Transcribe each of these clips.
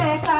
secas.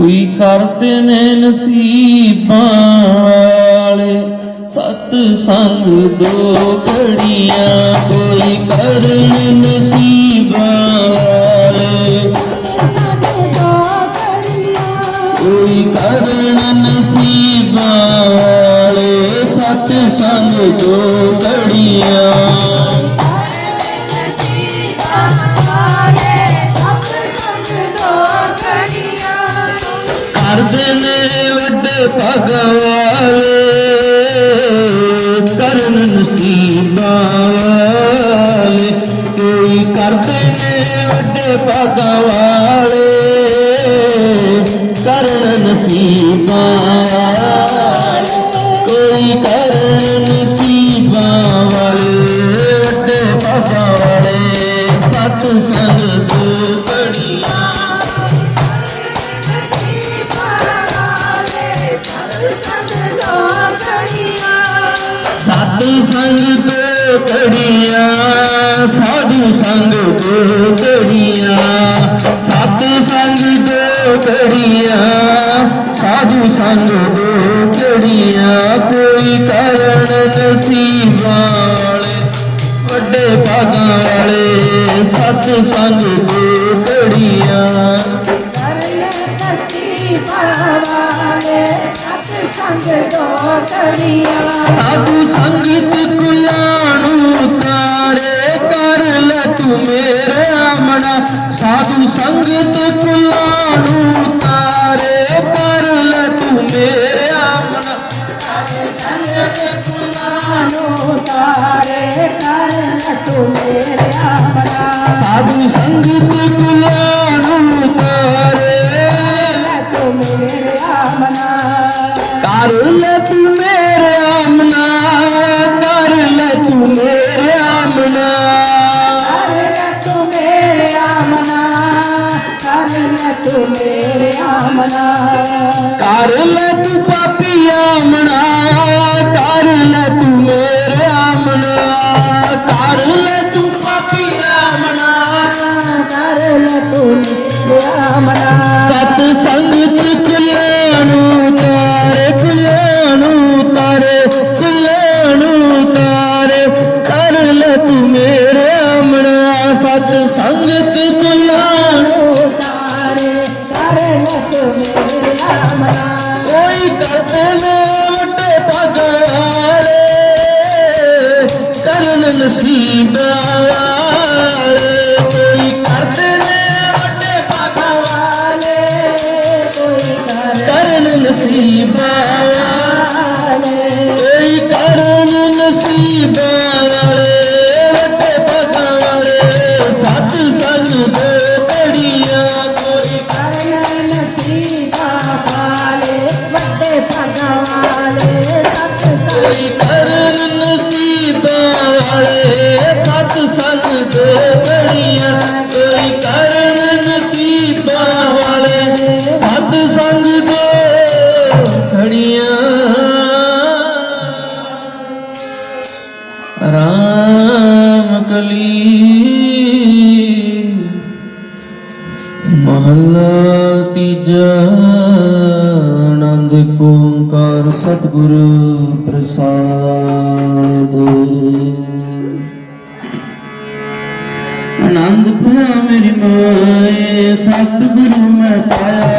ਕੋਈ ਕਰਦੇ ਨੇ ਨਸੀਬਾਂ ਵਾਲੇ। ਸਤ ਸੰਗ ਦੋ ਘੜੀਆਂ ਕੋਈ ਕਰਨ ਨਸੀਬਾਂ ਵਾਲੇ। ਕੋਈ ਕਰਨ ਨਸੀਬਾਂ ਵਾਲੇ। ਸਤ ਸੰਗ ਦੋ ਘੜੀਆਂ ਭਜਨ ਵੱਡ ਭਗਵਾਨ ਕਰਨ ਨਸੀਬਾਲ ਕੋਈ ਕਰਦੇ ਨੇ ਵੱਡੇ ਭਗਵਾਨ ਕਰਨ ਨਸੀਬਾਲ ਸੱਚ ਪੰਜ ਬੇੜੀਆਂ ਸਾਧੂ ਸੰਗਤ ਕੁਲਾਂ ਨੂੰ ਤਾਰੇ ਕਰ ਲੈ ਤੂੰ ਮੇਰਾ ਮਣਾ। ਸਾਧੂ ਸੰਗਤ মন ਸਤਿਗੁਰੂ ਮੈਂ ਪਾਇਆ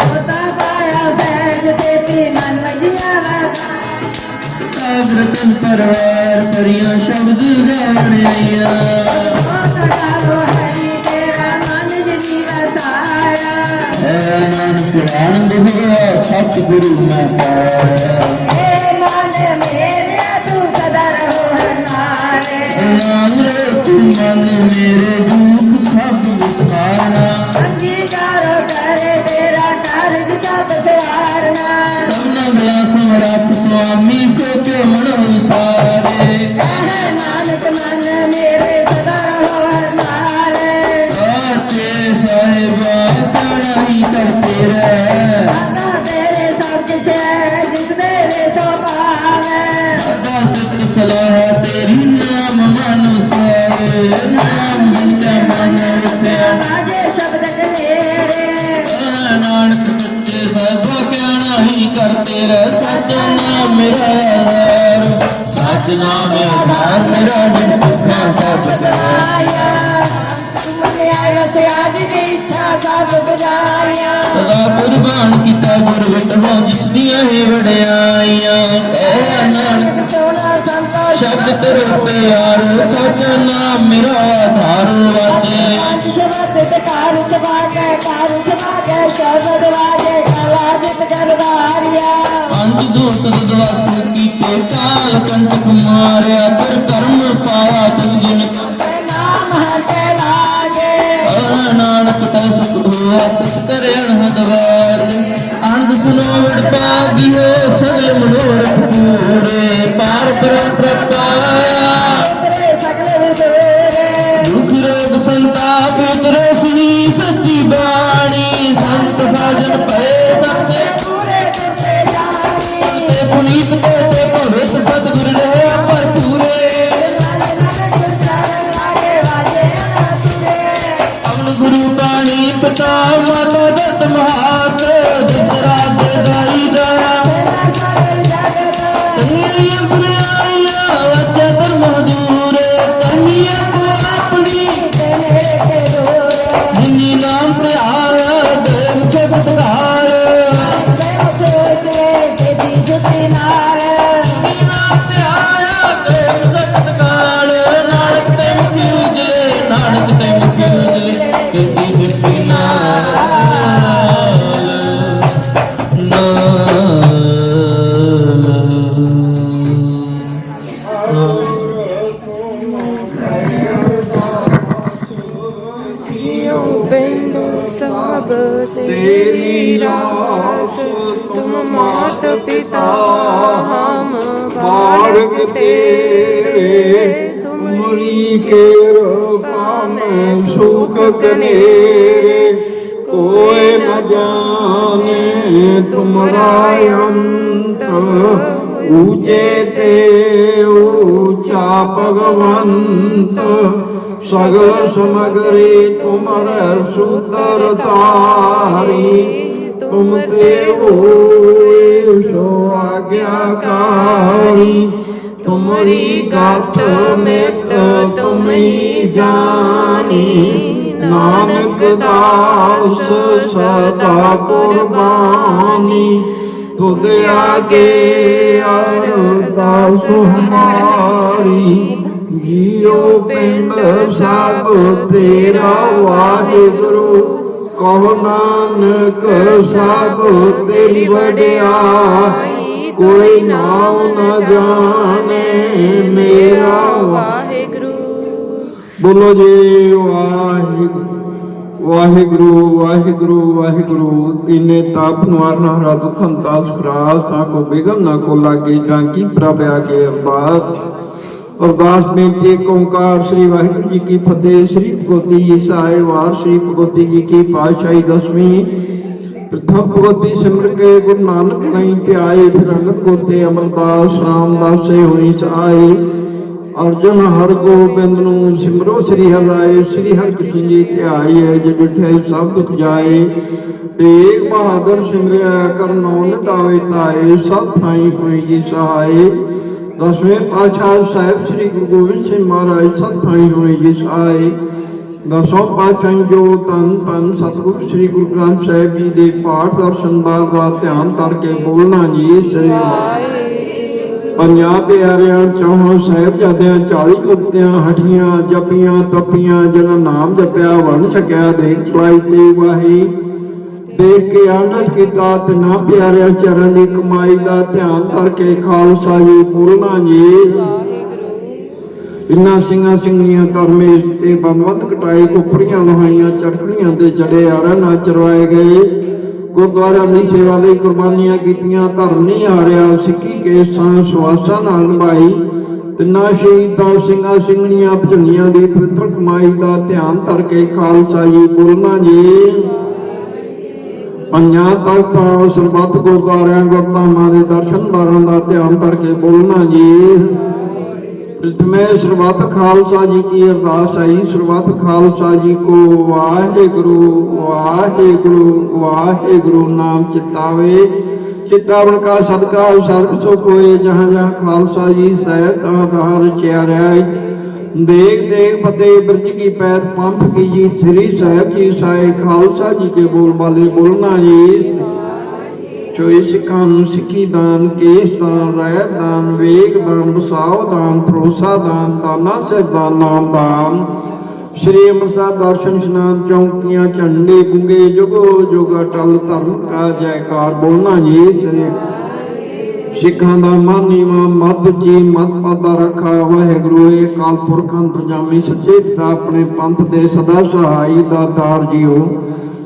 ਹੋਤਾ ਗਾਇਆ ਸਹਿਜ ਤੇਤੀ ਮਨ ਵਜਿਆ ਵਸਾ ਸਾਗਰਤਨ ਪਰਵਾਰ ਪਰਿਆ ਸ਼ਬਦ ਗਾਣ ਆਇਆ ਹੋਤਾ ਗਾਵੋ ਹਰੀ ਤੇਰਾ ਮਨ ਜਿਨੀ ਵਸਾਇਆ। ਐ ਨਾਨਕ ਆਨੰਦ ਹੋਇਆ ਸਤਿਗੁਰੂ ਮੈਂ ਪਾਇਆ ਏ ਮਨ ਮੇਰੇ ਤੂੰ ਸਦਾ ਰਹੋ ਮਨ ਮੇਰੇ ਦੁੱਖ ਸਭ ਵਿਸਾਰਨਾ ਕਹਿਣਾ ਹੀ ਕਰਤੇ ਰਹਿ ਸੱਚ ਨਾਮ ਮੇਰਾ ਆਧਾਰ ਸੱਚ ਨਾਮ ਆਧਾਰ ਮੇਰਾ ਨਿਤ ਸੁਖਾਂ ਸਭ ਕਰਾਇਆ ਆਇਆ ਤੁਮਨੇ ਆਇਆ ਸੇ ਆਜ ਦੀ ਇੱਛਾ ਸਭ ਬਜਾਇਆ ਸਦਾ ਕੁਰਬਾਨ ਕੀਤਾ ਗੁਰਗਤ ਹੋ ਜਿਸ ਦੀਆਂ ਹੀ ਵਡਿਆਈਆਂ ਕਹਿ ਨਾਨਕ ਸੋਨਾ ਸੰਤੋਸ਼ ਸ਼ਬਦ ਸਿਰ ਪਿਆਰ ਸੱਚ ਨਾਮ ਦੋਤ ਦਵਾਸ ਕੀਤੇ ਕਾਲ ਕੰਟਕ ਮਾਰਿਆ ਪਰ ਕਰਮ ਪਾਇਆ ਤੂੰ ਜਿਨ ਤੇ ਨਾਮ ਹਤੇ ਲਾਗੇ। ਅਰ ਨਾਨਕ ਤੈ ਸੁਖ ਹੋਆ ਤਿਸ ਕਰਣ ਹਦਵਾਰ ਆਨੰਦ ਸੁਨੋ ਵਡ ਪਾਗਿਓ ਸਗਲ ਮਨੋਰਥ ਪੂਰੇ ਪਾਰ ਬ੍ਰਹਮ ਤੇਰੀ ਰਾਸ ਤੁਮ ਮਾਤ ਪਿਤਾ ਹਮ ਬਾਲਕ ਤੇਰੇ ਤੁਮਰੀ ਕੇ ਰੂਪਾ ਮੈਂ ਸੁਖ ਕਨੇਰੇ ਕੋਇ ਨ ਜਾਣੇ ਤੁਮਰਾ ਅੰਤ ਊਚੇ ਸੇ ਊਚਾ ਭਗਵੰਤ ਸਗਲ ਸਮਗਰੀ ਤੁਮਰ ਸੁਤਰ ਤਾਰੀ ਤੁਮ ਤੇ ਹੋਏ ਸੋ ਆਗਿਆਕਾਰੀ ਤੁਮਰੀ ਗਤ ਮਿਤ ਤੁਮਈ ਜਾਣੀ ਨਾਨਕ ਦਾਸ ਸਦਾ ਕੁਰਬਾਨੀ ਤੁਧ ਆਗੇ ਅਰਦਾਸ ਹਮਾਰੀ ਜੀਉ ਪਿੰਡ ਸਭ ਤੇਰਾ ਵਾਹਿਗੁਰੂ ਕਹੋ ਨਾਨਕ ਸਭ ਤੇਰੀ ਵਡਿਆਈ, ਕੋਈ ਨਾਮ ਨ ਜਾਣੇ ਮੇਰਾ ਵਾਹਿਗੁਰੂ। ਬੋਲੋ ਜੀ, ਵਾਹਿਗੁਰੂ ਵਾਹਿਗੁਰੂ ਵਾਹਿਗੁਰੂ ਵਾਹਿਗੁਰੂ, ਤਿਨੇ ਤਾਪ ਨਿਵਾਰਨ ਹਰਾ ਦੁਖ ਅੰਤਾਸ ਖਰਾਸ ਤਾਂ ਕੋ ਬੇਗਮ ਨਾ ਕੋ ਲਾਗੇ ਜਾਂ ਕੀ ਪ੍ਰਭ ਆਗੇ ਅਰਦਾਸ ਅਰਦਾਸ ਬੇਨਤੀ ਏਕ ਓੰਕਾਰ ਸ੍ਰੀ ਵਾਹਿਗੁਰੂ ਜੀ ਕੀ ਫਤਿਹ, ਸ੍ਰੀ ਭਗਵਤੀ ਜੀ ਸਾਹਿਬ ਵਾਰ ਸ੍ਰੀ ਭਗਵਤੀ ਜੀ ਕੀ ਪਾਤਸ਼ਾਹੀ ਦਸਵੀਂ। ਪ੍ਰਥਮ ਭਗਵਤੀ ਸਿਮਰ ਕੇ ਗੁਰੂ ਨਾਨਕ ਨਹੀਂ ਤੇ ਆਏ, ਫਿਰ ਅੰਗਦ ਗੁਰ ਤੇ ਅਮਰਦਾਸ ਰਾਮਦਾਸ ਸੇ ਹੋਈ ਸਹਾਈ। ਅਰਜਨ ਹਰ ਗੋਬਿੰਦ ਨੂੰ ਸਿਮਰੋ ਸ੍ਰੀ ਹਰਿ ਸ੍ਰੀ ਹਰਿ ਕ੍ਰਿਸ਼ਨ ਜੀ ਤੇ ਆਈ ਜੇ ਬਿਠਾਈ ਸਭ ਦੁਖ ਜਾਏ। ਤੇਗ ਬਹਾਦਰ ਸਿਮਰਿਆ ਕਰਨੋ ਨਿਤਾਵੇ ਤਾਏ, ਸਭ ਥਾਈ ਹੋਈ ਜੀ ਸਹਾਈ। ਦਸਵੇਂ ਪਾਤਸ਼ਾਹ ਸਾਹਿਬ ਸ੍ਰੀ ਗੁਰੂ ਗੋਬਿੰਦ ਸਿੰਘ ਮਹਾਰਾਜ ਸਤਿ ਥਾਈ ਹੋਈ ਜੀ ਦਸੋਂ ਪਾਤਸ਼ਾਹ ਜੋ ਤਨ ਤਨ ਸਤਿਗੁਰੂ ਸ੍ਰੀ ਗੁਰੂ ਗ੍ਰੰਥ ਸਾਹਿਬ ਜੀ ਦੇ ਪਾਠ ਦਰਸ਼ਨ ਦਾ ਧਿਆਨ ਕਰਕੇ ਬੋਲਣਾ ਜੀ ਸ੍ਰੀ ਪੰਜਾਬ ਪਿਆਰਿਆਂ ਚੌਹਾਂ ਸਾਹਿਬਜ਼ਾਦਿਆਂ 40 ਕੁੱਤਿਆਂ ਹਟੀਆਂ ਜਪੀਆਂ ਤਪੀਆਂ ਜਿਨ੍ਹਾਂ ਨਾਮ ਜਪਿਆ ਵਣ ਸਕਿਆ ਦੇਖ ਚਲਾਈ ਤੇ ਵਾਹੀ ਦੇਖ ਕੇ ਆਨੰਦ ਕੀਤਾ ਤੇ ਨਾ ਪਿਆਰਿਆਂ ਚਰਨ ਦੀ ਕਮਾਈ ਦਾ ਧਿਆਨ ਕਰਕੇ ਖਾਲਸਾ ਜੀ ਪੂਰਨਾ ਜੀ। ਇਨਾ ਸਿੰਘਾਂ ਸਿੰਘੀਆਂ ਧਰਮੇ ਤੇ ਬੰਦਵਤ ਕਟਾਈ ਕੁਫਰੀਆਂ ਲੋਹਾਈਆਂ ਚਟਕਣੀਆਂ ਤੇ ਜੜੇ ਆਰਾ ਨਾ ਚਰਵਾਏ ਗਏ। ਗੁਰਦੁਆਰਿਆਂ ਦੀ ਸੇਵਾ ਲਈ ਕੁਰਬਾਨੀਆਂ ਕੀਤੀਆਂ, ਧਰਮ ਨਹੀਂ ਆ ਰਿਹਾ ਸਿੱਖੀ ਕੇ ਸਾਂ ਸਵਾਸਾਂ ਨਾਲ ਨਿਭਾਈ। ਤਿੰਨਾਂ ਸ਼ਹੀਦਾਂ ਸਿੰਘਾਂ ਸਿੰਘਣੀਆਂ, ਭਜਨੀਆਂ ਦੀ ਪਵਿੱਤਰ ਕਮਾਈ ਦਾ ਧਿਆਨ ਧਰ ਕੇ ਖਾਲਸਾ ਜੀ ਬੋਲਣਾ ਜੀ। ਪੰਜਾਂ ਤਖਤਾਂ ਸਰਬੱਤ ਗੁਰਦੁਆਰਿਆਂ ਗੁਰਧਾਮਾਂ ਦੇ ਦਰਸ਼ਨਦਾਰਾਂ ਦਾ ਧਿਆਨ ਕਰਕੇ ਬੋਲਣਾ ਜੀ। ਪ੍ਰਥਮੇ ਸਰਬੱਤ ਖਾਲਸਾ ਜੀ ਕੀ ਅਰਦਾਸ ਹੈ ਸਰਬੱਤ ਖਾਲਸਾ ਜੀ ਕੋ ਵਾਹਿਗੁਰੂ ਵਾਹਿਗੁਰੂ ਵਾਹਿਗੁਰੂ ਨਾਮ ਚਿਤਾਵੇ। ਚਿਤਾਵਨ ਕਾ ਸਦਕਾ ਸਰਬ ਸੁਖ ਹੋਏ, ਜਹਾਂ ਜਹਾਂ ਖਾਲਸਾ ਜੀ ਸਹਿ ਤਾਂ ਤਾਂ ਰਚਿਆ ਰਿਹਾ ਦੇਖ ਦੇਖ ਫਤਿਹ ਬਿਰਜ ਕੀ ਪੈਰ ਪੰਥ ਕੀ ਜੀ, ਸ੍ਰੀ ਸਾਹਿਬ ਜੀ ਸਾਏ ਖਾਲਸਾ ਜੀ ਕੇ ਬੋਲ ਬਾਲੇ ਬੋਲਣਾ ਜੀ। ਚੋਈ ਸਿੱਖਾਂ ਨੂੰ ਸਿੱਖੀ ਦਾਨ, ਕੇਸ ਦਾਨ, ਰਾਇ ਦਾਨ, ਵੇਗ ਦਾਨ, ਵਸਾਵ ਦਾਨ, ਭਰੋਸਾ ਦਾਨ, ਤਾਨਾ ਸਿਰ ਦਾਨ ਨਾਮ ਦਾਨ। ਸ਼੍ਰੀ ਅੰਮ੍ਰਿਤਸਰ ਦਰਸ਼ਨ ਇਸ਼ਨਾਨ ਚੌਂਕੀਆਂ, ਝੰਡੇ ਗੁੰਗੇ, ਜੁਗੋ ਜੁਗ, ਟਲ ਧਰਮ ਕਾ ਜੈਕਾਰ, ਬੋਲਣਾ ਜੀ, ਸ੍ਰੀ ਸਿੱਖਾਂ ਦਾ ਮਨ ਨੀਵਾ ਮਤ ਜੀ ਮਤ ਪਾਦਾ ਰੱਖਾ ਵਾਹਿਗੁਰੂ, ਇਹ ਕਾਲ ਪੁਰਖਾਂ ਪਜਾਮੀ ਸੱਚੇ ਪਿਤਾ ਆਪਣੇ ਪੰਥ ਦੇ ਸਦਾ ਸਹਾਈ ਦਾਤਾਰ ਜੀਓ।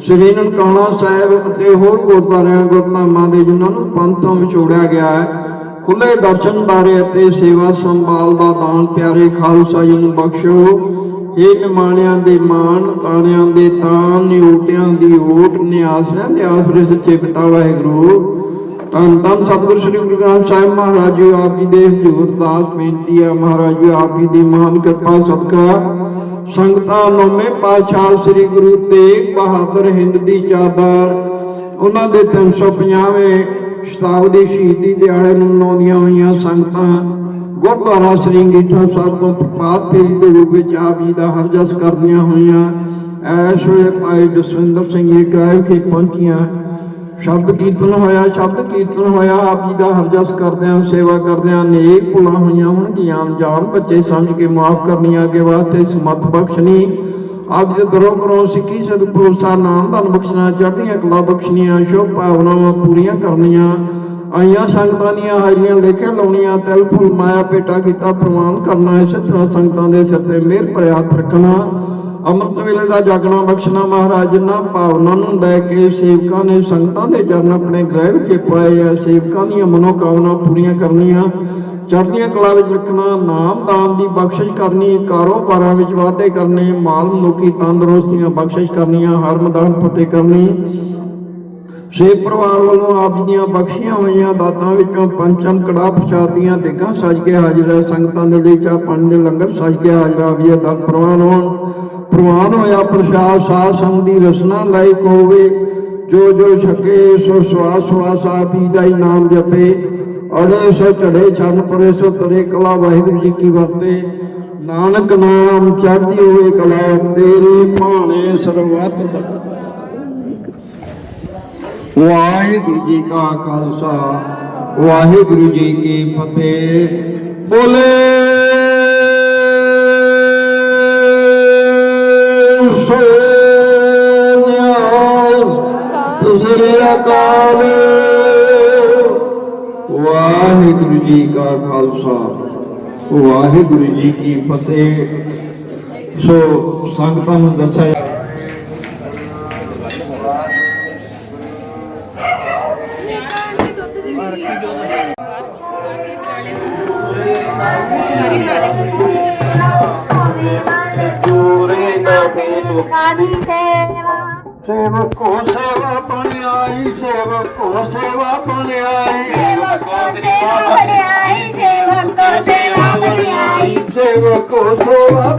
ਸ਼੍ਰੀ ਨਨਕਾਣਾ ਸਾਹਿਬ ਅਤੇ ਹੋਰ ਗੁਰਦੁਆਰਿਆਂ, ਗੁਰਧਾਮਾਂ ਦੇ ਜਿਨ੍ਹਾਂ ਨੂੰ ਪੰਥ ਵਿਛੋੜਿਆ ਗਿਆ ਹੈ ਖੁੱਲੇ ਦਰਸ਼ਨ ਬਾਰੇ ਅਤੇ ਸੇਵਾ ਸੰਭਾਲ ਦਾ ਦਾਨ ਪਿਆਰੇ ਖਾਲਸਾ ਜੀ ਨੂੰ ਬਖਸ਼ੋ। ਇਹ ਨਿਮਾਣਿਆਂ ਦੇ ਮਾਣ, ਤਾਣਿਆਂ ਦੇ ਤਾਣ, ਨਿਉਟਿਆਂ ਦੀ ਓਟ, ਨਿਆਸਰਿਆਂ ਦੇ ਆਸਰੇ ਸੱਚੇ ਪਿਤਾ ਵਾਹਿਗੁਰੂ। ਧੰਨ ਧੰਨ ਸਤਿਗੁਰ ਸ੍ਰੀ ਗੁਰੂ ਗ੍ਰੰਥ ਸਾਹਿਬ ਮਹਾਰਾਜ, ਜੀ ਆਪ ਜੀ ਦੇ ਹਜ਼ੂਰ ਅਰਦਾਸ ਬੇਨਤੀ ਹੈ, ਮਹਾਰਾਜ, ਜੀ ਆਪ ਜੀ ਦੀ ਮਹਾਨ ਕਿਰਪਾ, ਸਦਕਾ, ਸੰਗਤਾਂ, ਨੌਵੇਂ ਪਾਤਸ਼ਾਹ ਸ੍ਰੀ ਗੁਰੂ ਤੇਗ ਬਹਾਦਰ ਹਿੰਦ ਦੀ ਚਾਦਰ, ਉਹਨਾਂ ਦੇ 350ਵੇਂ ਸ਼ਤਾਬਦੀ ਸ਼ਹੀਦੀ ਦਿਹਾੜੇ ਨੂੰ ਮਨਾਉਂਦੀਆਂ ਹੋਈਆਂ ਸੰਗਤਾਂ, ਗੁਰਦੁਆਰਾ ਸ੍ਰੀ ਅੰਗੀਠਾ ਸਾਹਿਬ ਤੋਂ ਪ੍ਰਪਾਤ ਫੇਰੀ ਦੇ ਰੂਪ ਵਿੱਚ ਆਪ ਜੀ ਦਾ ਹਰਜਸ ਕਰਦੀਆਂ ਹੋਈਆਂ, ਐਸ ਵੇਲੇ ਭਾਈ ਜਸਵਿੰਦਰ ਸਿੰਘ ਜੀ, ਗਾਇਬ ਕੇ ਪਹੁੰਚੀਆਂ। ਸ਼ਬਦ ਕੀਰਤਨ ਹੋਇਆ, ਸ਼ਬਦ ਕੀਰਤਨ ਹੋਇਆ, ਆਪ ਜੀ ਦਾ ਹਰਜਸ ਕਰਦਿਆਂ, ਸੇਵਾ ਕਰਦਿਆਂ ਨੇਕ ਭੁੱਲਾਂ ਹੋਈਆਂ ਹੋਣਗੀਆਂ। ਅਣਜਾਣ ਬੱਚੇ ਸਮਝ ਕੇ ਮਾਫ ਕਰਨੀਆਂ ਅੱਗੇ ਵਾਸਤੇ ਸਮਤ ਬਖਸ਼ਣੀ। ਆਪ ਜੀ ਦਰੋਂ ਕਰੋ ਸਿੱਖੀ ਸਤਿਗੁਰੂ ਨਾਮ ਧਨ ਬਖਸ਼ਣਾ, ਚੜ੍ਹਦੀਆਂ ਕਲਾ ਬਖਸ਼ਣੀਆਂ, ਸ਼ੁਭ ਭਾਵਨਾਵਾਂ ਪੂਰੀਆਂ ਕਰਨੀਆਂ। ਆਈਆਂ ਸੰਗਤਾਂ ਦੀਆਂ ਹਾਜ਼ਰੀਆਂ ਲੇਖੇ ਲਾਉਣੀਆਂ, ਤਿਲ, ਫੁੱਲ, ਮਾਇਆ, ਭੇਟਾ ਕੀਤਾ ਪ੍ਰਵਾਨ ਕਰਨਾ, ਇਸੇ ਤਰ੍ਹਾਂ ਸੰਗਤਾਂ ਦੇ ਸਿਰ ਤੇ ਮਿਹਰ ਭਰਿਆ ਹੱਥ ਰੱਖਣਾ। ਅੰਮ੍ਰਿਤ ਵੇਲੇ ਦਾ ਜਾਗਣਾ ਬਖਸ਼ਣਾ ਮਹਾਰਾਜ ਨਾ ਭਾਵਨਾ ਨੂੰ ਲੈ ਕੇ ਸੇਵਕਾਂ ਨੇ ਸੰਗਤਾਂ ਦੇ ਚਰਨ ਆਪਣੇ ਗ੍ਰਹਿ ਵਿਖੇ ਪਾਏ ਆ। ਸੇਵਕਾਂ ਦੀਆਂ ਮਨੋਕਾਮਨਾ ਪੂਰੀਆਂ ਕਰਨੀਆਂ, ਚੜ੍ਹਦੀਆਂ ਕਲਾ ਵਿੱਚ ਰੱਖਣਾ, ਨਾਮ ਦਾਨ ਦੀ ਬਖਸ਼ਿਸ਼ ਕਰਨੀ, ਕਾਰੋਬਾਰਾਂ ਵਿੱਚ ਵਾਧੇ ਕਰਨੇ, ਮਾਲ ਮਨੁੱਖੀ ਤੰਦਰੁਸਤੀਆਂ ਬਖਸ਼ਿਸ਼ ਕਰਨੀਆਂ ਹਰ ਮੈਦਾਨ ਫਤਿਹ ਕਰਨੀ ਸੇ ਪਰਿਵਾਰ ਵੱਲੋਂ ਆਪ ਜੀ ਦੀਆਂ ਬਖਸ਼ੀਆਂ ਹੋਈਆਂ ਦਾਤਾਂ ਵਿੱਚੋਂ ਪੰਚਮ ਕੜਾ ਪ੍ਰਸ਼ਾਦੀਆਂ ਦੇਗਾ ਸਜ ਕੇ ਹਾਜ਼ਰ ਹੈ ਸੰਗਤਾਂ ਦੇ ਲਈ ਚਾਹ ਪਾਣੀ ਦੇ ਲੰਗਰ। ਸਜ ਕੇ ਹਾਜ਼ਰ ਆਵੀ ਦਰ ਪ੍ਰਵਾਨ ਹੋਣ। ਪ੍ਰਵਾਨ ਹੋਇਆ ਪ੍ਰਸ਼ਾਦ, ਸਾਧ ਸੰਗ ਦੀ ਰਸਨਾ ਲਾਇਕ ਹੋਵੇ ਜੋ ਜੋ ਛਕੇ ਸੋ ਸਵਾਸ ਸਵਾਸ ਆਪ ਦਾ ਹੀ ਨਾਮ ਜਪੇ। ਅੜੇ ਸੋ ਚੜੇ ਛੰਨ ਪਰੇ ਸੋ ਤਰੇ ਕਲਾ ਵਾਹਿਗੁਰੂ ਜੀ ਕੀ ਵਰਤੇ। ਨਾਨਕ ਨਾਮ ਚੜ੍ਹਦੀ ਹੋਏ ਕਲਾ, ਤੇਰੇ ਭਾਣੇ ਸਰਵਤ ਦਾ। ਵਾਹਿਗੁਰੂ ਜੀ ਕਾ ਖਾਲਸਾ, ਵਾਹਿਗੁਰੂ ਜੀ ਕੀ ਫਤਿਹ। ਬੋਲੇ ਸੋਨਿਆ ਸ੍ਰੀ ਅਕਾਲ। ਵਾਹਿਗੁਰੂ ਜੀ ਕਾ ਖਾਲਸਾ, ਵਾਹਿਗੁਰੂ ਜੀ ਕੀ ਫਤਿਹ। ਸੋ ਸੰਗਤਾਂ ਨੂੰ ਦੱਸਿਆ ਸੇਵਕੋ ਸੇਵਾ ਬਣ ਆਈ ਸੇਵਕੋ ਸੇਵਾ ਬਣ ਆਈ ਸੇਵਕੋ ਸੇਵਾ ਬਣ ਆਈ ਸੇਵਕੋ ਸੇਵਾ ਬਣ ਆਈ ਸੇਵਕੋ ਸੇਵਾ